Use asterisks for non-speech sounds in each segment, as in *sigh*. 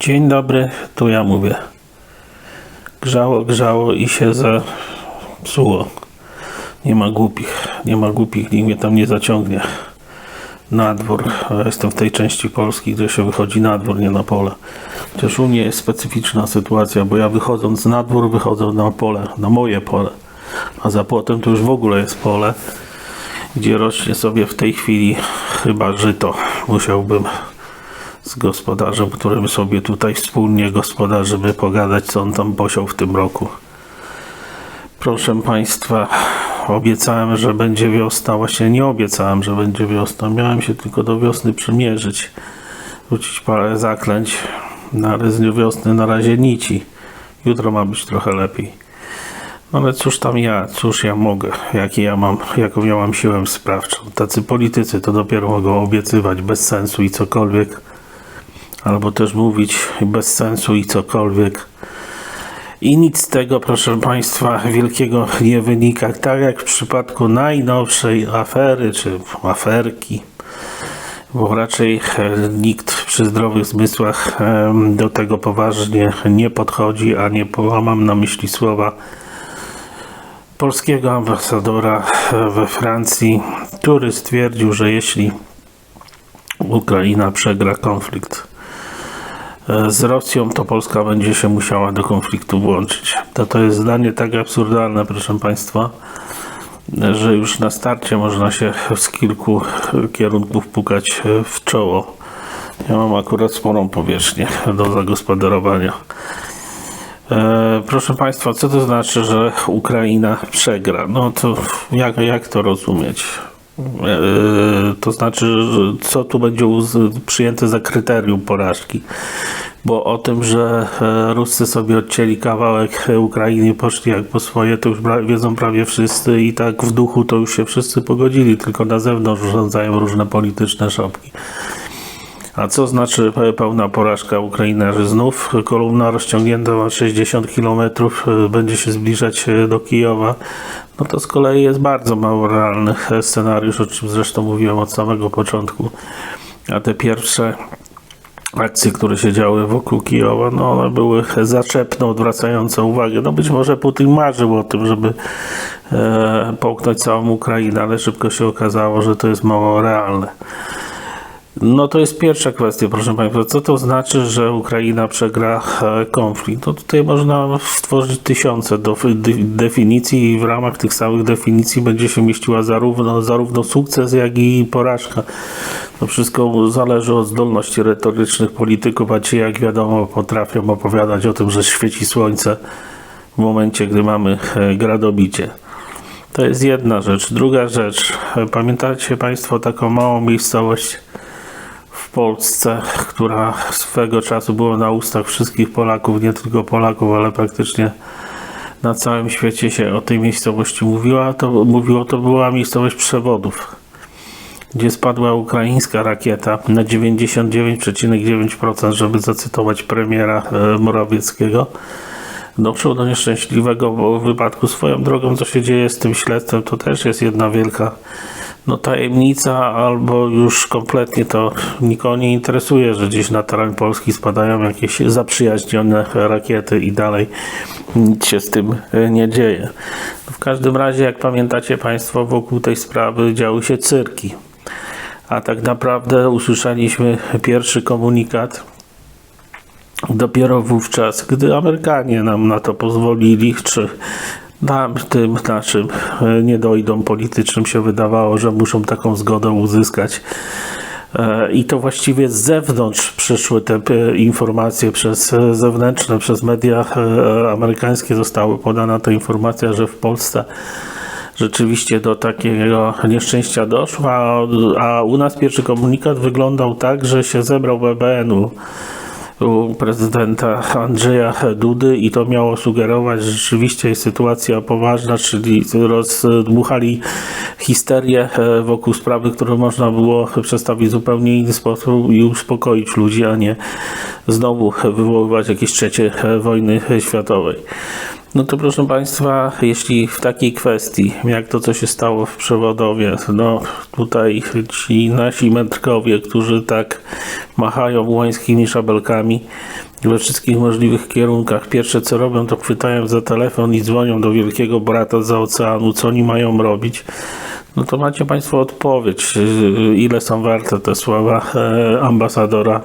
Dzień dobry, tu ja mówię. Grzało, grzało i się zepsuło. Nie ma głupich, nie ma głupich, nikt mnie tam nie zaciągnie. Na dwór. Jestem w tej części Polski, gdzie się wychodzi na dwór, nie na pole. Chociaż u mnie jest specyficzna sytuacja, bo ja wychodząc na dwór, wychodzę na pole, na moje pole. A za płotem to już w ogóle jest pole, gdzie rośnie sobie w tej chwili chyba żyto. Musiałbym z gospodarzem, którym sobie tutaj wspólnie gospodarzymy, pogadać, co on tam posiał w tym roku. Proszę Państwa, obiecałem, że będzie wiosna. Właśnie nie obiecałem, że będzie wiosna. Miałem się tylko do wiosny przymierzyć, rzucić parę zaklęć. Ale z wiosny na razie nici. Jutro ma być trochę lepiej. No ale cóż tam ja, cóż ja mogę, jaki ja mam, jaką ja mam siłę sprawczą. Tacy politycy to dopiero mogą obiecywać bez sensu i cokolwiek, albo też mówić bez sensu i cokolwiek. I nic z tego, proszę Państwa, wielkiego nie wynika. Tak jak w przypadku najnowszej afery, czy aferki, bo raczej e, nikt przy zdrowych zmysłach e, do tego poważnie nie podchodzi, a nie mam na myśli słowa polskiego ambasadora we Francji, który stwierdził, że jeśli Ukraina przegra konflikt e, z Rosją, to Polska będzie się musiała do konfliktu włączyć. To, to jest zdanie tak absurdalne, proszę Państwa, że już na starcie można się z kilku kierunków pukać w czoło. Ja mam akurat sporą powierzchnię do zagospodarowania. E, proszę Państwa, co to znaczy, że Ukraina przegra? No to jak, jak to rozumieć? E, to znaczy, co tu będzie przyjęte za kryterium porażki? Bo o tym, że e, Ruscy sobie odcięli kawałek Ukrainy i poszli jak po swoje, to już wiedzą prawie wszyscy i tak w duchu to już się wszyscy pogodzili, tylko na zewnątrz urządzają różne polityczne szopki. A co znaczy pe- pełna porażka Ukrainy, że znów kolumna rozciągnięta na 60 km będzie się zbliżać e, do Kijowa? No to z kolei jest bardzo mało realny e, scenariusz, o czym zresztą mówiłem od samego początku. A te pierwsze akcje, które się działy wokół Kijowa, no one były zaczepne, odwracające uwagę. No być może Putin marzył o tym, żeby e, połknąć całą Ukrainę, ale szybko się okazało, że to jest mało realne. No to jest pierwsza kwestia, proszę Państwa. Co to znaczy, że Ukraina przegra e, konflikt? No tutaj można stworzyć tysiące definicji i w ramach tych samych definicji będzie się mieściła zarówno, zarówno sukces, jak i porażka. To wszystko zależy od zdolności retorycznych polityków, a ci jak wiadomo potrafią opowiadać o tym, że świeci słońce w momencie, gdy mamy e, gradobicie. To jest jedna rzecz. Druga rzecz. e, Pamiętacie Państwo taką małą miejscowość w Polsce, która swego czasu była na ustach wszystkich Polaków, nie tylko Polaków, ale praktycznie na całym świecie się o tej miejscowości mówiła, to mówiło, to była miejscowość przewodów, gdzie spadła ukraińska rakieta na 99,9%, żeby zacytować premiera e, Morawieckiego. Doszło do nieszczęśliwego wypadku. Swoją drogą, co się dzieje z tym śledztwem, to też jest jedna wielka no, tajemnica, albo już kompletnie to nikogo nie interesuje, że gdzieś na teren Polski spadają jakieś zaprzyjaźnione rakiety i dalej nic się z tym e, nie dzieje. W każdym razie, jak pamiętacie Państwo, wokół tej sprawy działy się cyrki. A tak naprawdę usłyszeliśmy pierwszy komunikat dopiero wówczas, gdy Amerykanie nam na to pozwolili, czy nam, tym naszym e, niedojdą politycznym się wydawało, że muszą taką zgodę uzyskać. E, I to właściwie z zewnątrz przyszły te e, informacje przez zewnętrzne, przez media amerykańskie zostały podana ta informacja, że w Polsce rzeczywiście do takiego nieszczęścia doszło, a, a u nas pierwszy komunikat wyglądał tak, że się zebrał BBN-u u prezydenta Andrzeja Dudy i to miało sugerować, że rzeczywiście jest sytuacja poważna, czyli rozdmuchali histerię e, wokół sprawy, którą można było przedstawić w zupełnie inny sposób i uspokoić ludzi, a nie znowu wywoływać jakieś trzecie e, wojny światowej. No to proszę Państwa, jeśli w takiej kwestii, jak to co się stało w Przewodowie, no tutaj ci nasi mędrkowie, którzy tak machają łańskimi szabelkami we wszystkich możliwych kierunkach, pierwsze co robią to chwytają za telefon i dzwonią do wielkiego brata za oceanu, co oni mają robić. No to macie Państwo odpowiedź, y, ile są warte te słowa e, ambasadora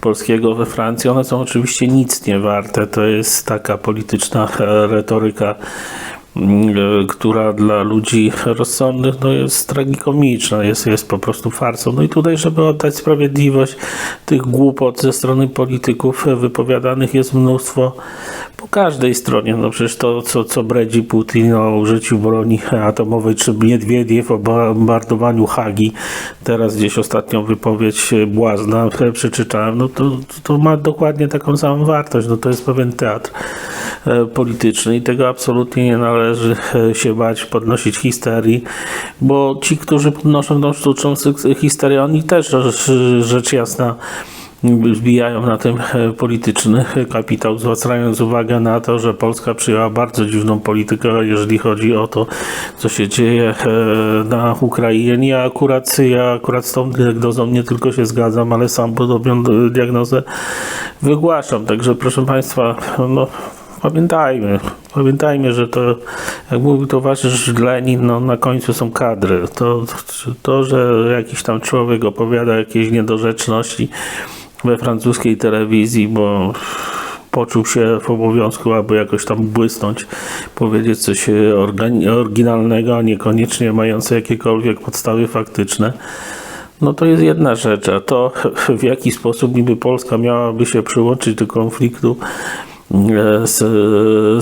polskiego we Francji. One są oczywiście nic nie warte. To jest taka polityczna e, retoryka, mm, e, która dla ludzi rozsądnych no jest tragikomiczna, jest, jest po prostu farsą. No i tutaj, żeby oddać sprawiedliwość, tych głupot ze strony polityków wypowiadanych jest mnóstwo każdej stronie. No przecież to, co, co bredzi Putin o użyciu broni atomowej, czy Miedwiediew o bombardowaniu Hagi, teraz gdzieś ostatnią wypowiedź błazna przeczytałem, no to, to ma dokładnie taką samą wartość. No to jest pewien teatr e, polityczny i tego absolutnie nie należy e, się bać, podnosić histerii, bo ci, którzy podnoszą tą sztuczną histerię, oni też rzecz jasna zbijają na tym e, polityczny kapitał, zwracając uwagę na to, że Polska przyjęła bardzo dziwną politykę, jeżeli chodzi o to, co się dzieje e, na Ukrainie. Akurat, ja akurat z tą diagnozą nie tylko się zgadzam, ale sam podobną diagnozę wygłaszam. Także proszę Państwa, no, pamiętajmy, pamiętajmy, że to, jak mówił towarzysz Lenin, no na końcu są kadry. To, to, że jakiś tam człowiek opowiada jakieś niedorzeczności, we francuskiej telewizji, bo poczuł się w obowiązku, aby jakoś tam błysnąć, powiedzieć coś oryginalnego, a niekoniecznie mające jakiekolwiek podstawy faktyczne. No to jest jedna rzecz, a to w jaki sposób niby Polska miałaby się przyłączyć do konfliktu z,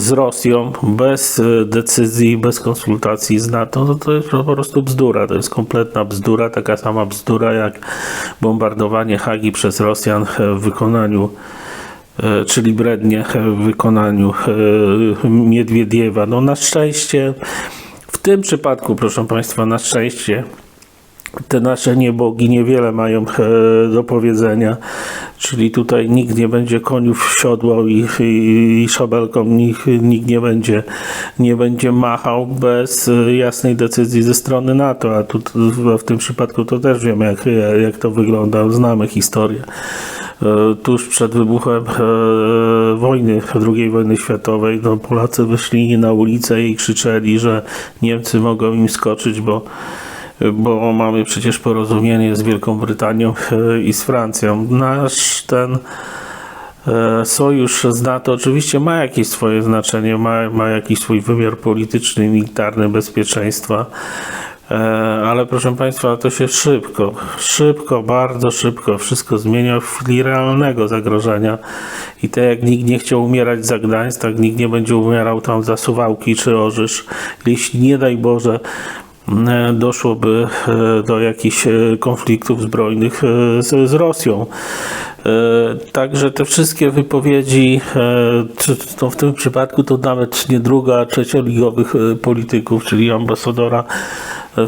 z Rosją bez decyzji, bez konsultacji z NATO, no to jest po prostu bzdura. To jest kompletna bzdura, taka sama bzdura jak bombardowanie Hagi przez Rosjan w wykonaniu e, czyli brednie w wykonaniu e, Miedwiediewa. No na szczęście w tym przypadku, proszę Państwa, na szczęście te nasze niebogi niewiele mają e, do powiedzenia, czyli tutaj nikt nie będzie koniów siodłał i, i, i szabelką nikt, nikt nie będzie, nie będzie machał bez e, jasnej decyzji ze strony NATO, a tu w tym przypadku to też wiemy jak, jak to wygląda, znamy historię. E, tuż przed wybuchem wojny, II wojny światowej, no Polacy wyszli na ulicę i krzyczeli, że Niemcy mogą im skoczyć, bo bo mamy przecież porozumienie z Wielką Brytanią e, i z Francją. Nasz ten e, sojusz z NATO oczywiście ma jakieś swoje znaczenie, ma, ma jakiś swój wymiar polityczny, militarny, bezpieczeństwa, e, ale proszę Państwa, to się szybko, szybko, bardzo szybko wszystko zmienia w chwili realnego zagrożenia i tak jak nikt nie chciał umierać za Gdańsk, tak nikt nie będzie umierał tam za Suwałki czy Orzysz, jeśli nie daj Boże doszłoby e, do jakichś e, konfliktów zbrojnych z, z Rosją. Także te wszystkie wypowiedzi, to w tym przypadku to nawet nie druga, a trzecioligowych polityków, czyli ambasadora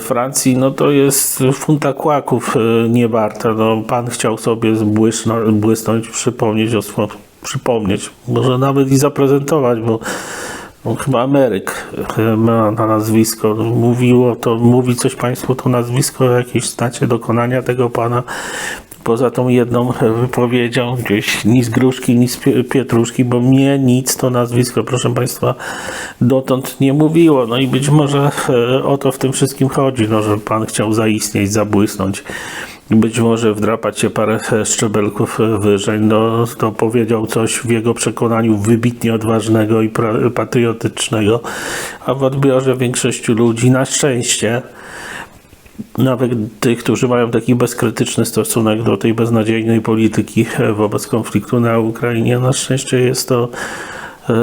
Francji, no to jest funta kłaków nie warta. No, pan chciał sobie błysnąć, błysnąć przypomnieć o swoim, przypomnieć, może nawet i zaprezentować, bo no, chyba Ameryk ma na nazwisko. Mówiło to, mówi coś Państwu to nazwisko, jakieś znacie dokonania tego pana. Poza tą jedną wypowiedzią, gdzieś ni z gruszki, ni z pietruszki, bo mnie nic to nazwisko, proszę Państwa, dotąd nie mówiło. No i być może e, o to w tym wszystkim chodzi, no, że Pan chciał zaistnieć, zabłysnąć być może wdrapać się parę szczebelków wyżej, no to powiedział coś w jego przekonaniu wybitnie odważnego i patriotycznego, a w odbiorze większości ludzi na szczęście nawet tych, którzy mają taki bezkrytyczny stosunek do tej beznadziejnej polityki wobec konfliktu na Ukrainie, na szczęście jest to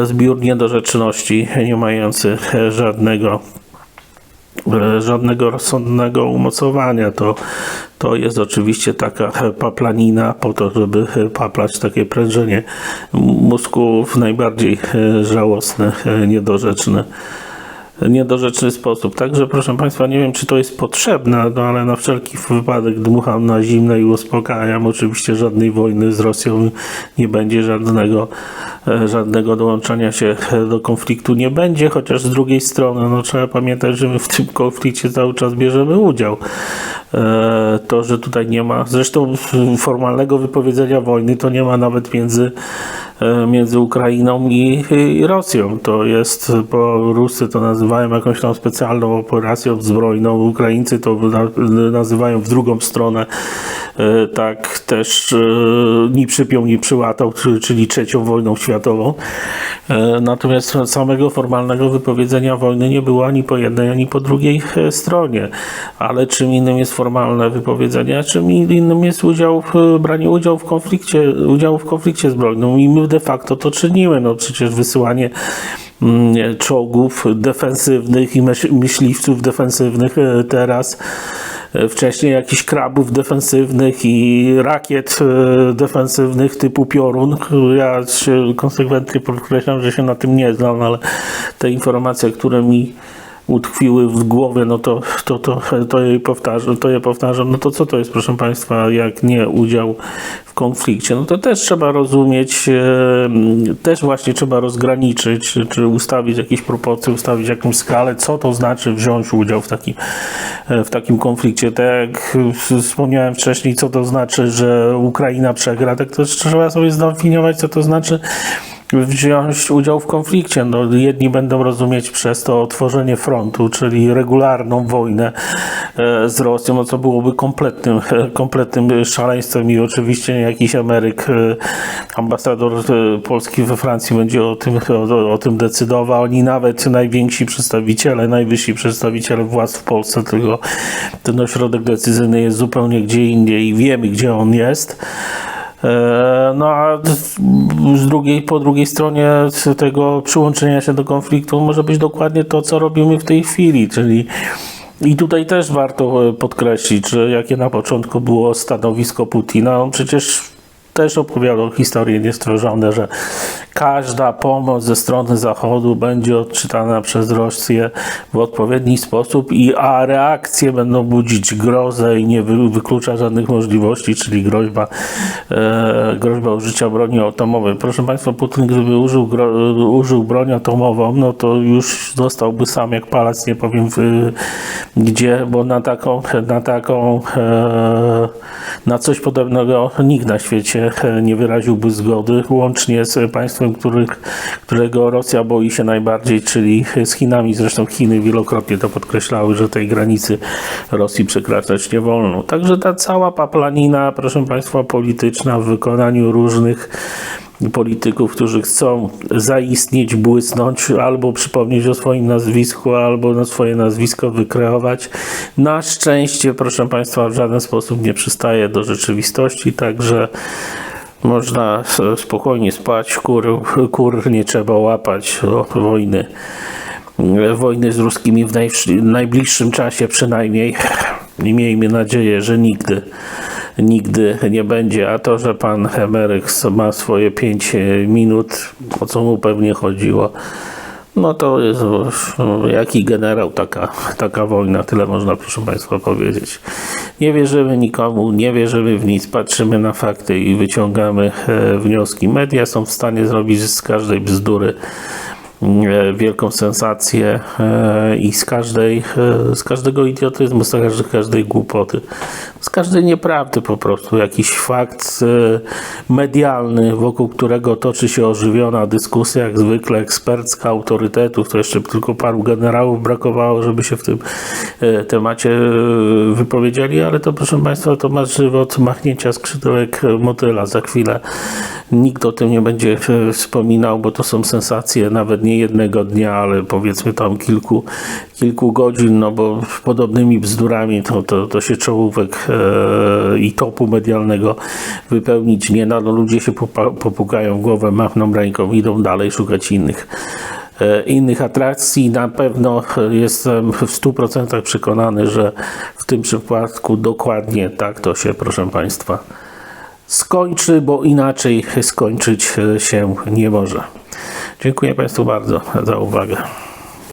zbiór niedorzeczności, nie mający żadnego E, żadnego rozsądnego umocowania. To, to jest oczywiście taka paplanina po to, żeby paplać takie prężenie mózgów najbardziej e, żałosne, e, niedorzeczne niedorzeczny sposób. Także proszę Państwa, nie wiem czy to jest potrzebne, no ale na wszelki wypadek dmucham na zimne i uspokajam. Oczywiście żadnej wojny z Rosją nie będzie, żadnego, e, żadnego dołączania się *laughs* do konfliktu nie będzie, chociaż z drugiej strony no, trzeba pamiętać, że my w tym konflikcie cały czas bierzemy udział. E, To, że tutaj nie ma, zresztą formalnego wypowiedzenia wojny to nie ma nawet między, e, między Ukrainą i, Rosją. To jest, bo Rusy to nazywają jakąś tam specjalną operacją zbrojną, Ukraińcy to na- nazywają w drugą stronę, e, tak też e, ni przypiął, ni przyłatał, czy- czyli trzecią wojną światową. E, Natomiast samego formalnego wypowiedzenia wojny nie było ani po jednej, ani po drugiej e, stronie. Ale czym innym jest formalne wypowiedzenie, a czym innym jest udział, w- branie udziału w konflikcie, udziału w konflikcie zbrojnym. I my de facto to czynimy. No przecież wysyłanie mm, czołgów defensywnych i myśl- myśliwców defensywnych e, teraz e, wcześniej jakichś krabów defensywnych i rakiet e, defensywnych typu Piorun. Ja się konsekwentnie podkreślam, że się na tym nie znam, ale te informacje, które mi utkwiły w głowie, no to, to, to, to, je powtarzam, to je powtarzam. No to co to jest, proszę Państwa, jak nie udział w konflikcie? No to też trzeba rozumieć, e, też właśnie trzeba rozgraniczyć, czy, ustawić jakieś proporcje, ustawić jakąś skalę, co to znaczy wziąć udział w takim, e, w takim konflikcie. Tak jak wspomniałem wcześniej, co to znaczy, że Ukraina przegra, tak też trzeba sobie zdefiniować, co to znaczy wziąć udział w konflikcie. No, jedni będą rozumieć przez to otworzenie frontu, czyli regularną wojnę e, z Rosją, no co byłoby kompletnym, *laughs* kompletnym szaleństwem i oczywiście jakiś Ameryk, e, ambasador e, Polski we Francji będzie o tym, o, o tym decydował, ani nawet najwięksi przedstawiciele, najwyżsi przedstawiciele władz w Polsce, tylko ten ośrodek decyzyjny jest zupełnie gdzie indziej i wiemy, gdzie on jest. E, No a z- drugiej, po drugiej stronie tego przyłączenia się do konfliktu może być dokładnie to, co robimy w tej chwili, czyli i tutaj też warto e, podkreślić, że jakie na początku było stanowisko Putina, on przecież też opowiadał historie niestworzone, że każda pomoc ze strony Zachodu będzie odczytana przez Rosję w odpowiedni sposób, i, a reakcje będą budzić grozę i nie wy, wyklucza żadnych możliwości, czyli groźba, e, groźba użycia broni atomowej. Proszę Państwa, Putin gdyby użył, gro, użył broń atomową, no to już zostałby sam jak palec, nie powiem w, gdzie, bo na taką, na taką e, na coś podobnego nikt na świecie e, nie wyraziłby zgody, łącznie z państwem, których, którego Rosja boi się najbardziej, czyli z Chinami. Zresztą Chiny wielokrotnie to podkreślały, że tej granicy Rosji przekraczać nie wolno. Także ta cała paplanina, proszę Państwa, polityczna w wykonaniu różnych polityków, którzy chcą zaistnieć, błysnąć, albo przypomnieć o swoim nazwisku, albo na swoje nazwisko wykreować. Na szczęście, proszę Państwa, w żaden sposób nie przystaje do rzeczywistości, także można spokojnie spać, kur, kur nie trzeba łapać o wojny. Wojny z ruskimi w najbliższym czasie przynajmniej. I miejmy nadzieję, że nigdy nigdy nie będzie, a to, że pan Emeryk ma swoje 5 minut, o co mu pewnie chodziło, no to jest jaki generał, taka, taka wojna, tyle można proszę Państwa powiedzieć. Nie wierzymy nikomu, nie wierzymy w nic, patrzymy na fakty i wyciągamy e, wnioski. Media są w stanie zrobić z każdej bzdury wielką sensację e, i z każdej, e, z każdego idiotyzmu, z każdej, głupoty, z każdej nieprawdy po prostu, jakiś fakt e, medialny, wokół którego toczy się ożywiona dyskusja, jak zwykle ekspercka, autorytetów, to jeszcze tylko paru generałów brakowało, żeby się w tym e, temacie e, wypowiedzieli, ale to proszę Państwa, to ma żywot machnięcia skrzydełek e, motyla. Za chwilę nikt o tym nie będzie e, wspominał, bo to są sensacje nawet nie jednego dnia, ale powiedzmy tam kilku, kilku godzin, no bo podobnymi bzdurami to, to, to się czołówek e, i topu medialnego wypełnić nie da. No, ludzie się popukają w głowę, machną ręką, idą dalej szukać innych e, innych atrakcji. Na pewno jestem w 100% przekonany, że w tym przypadku dokładnie tak to się, proszę Państwa, skończy, bo inaczej skończyć się nie może. Dziękuję Państwu bardzo za uwagę.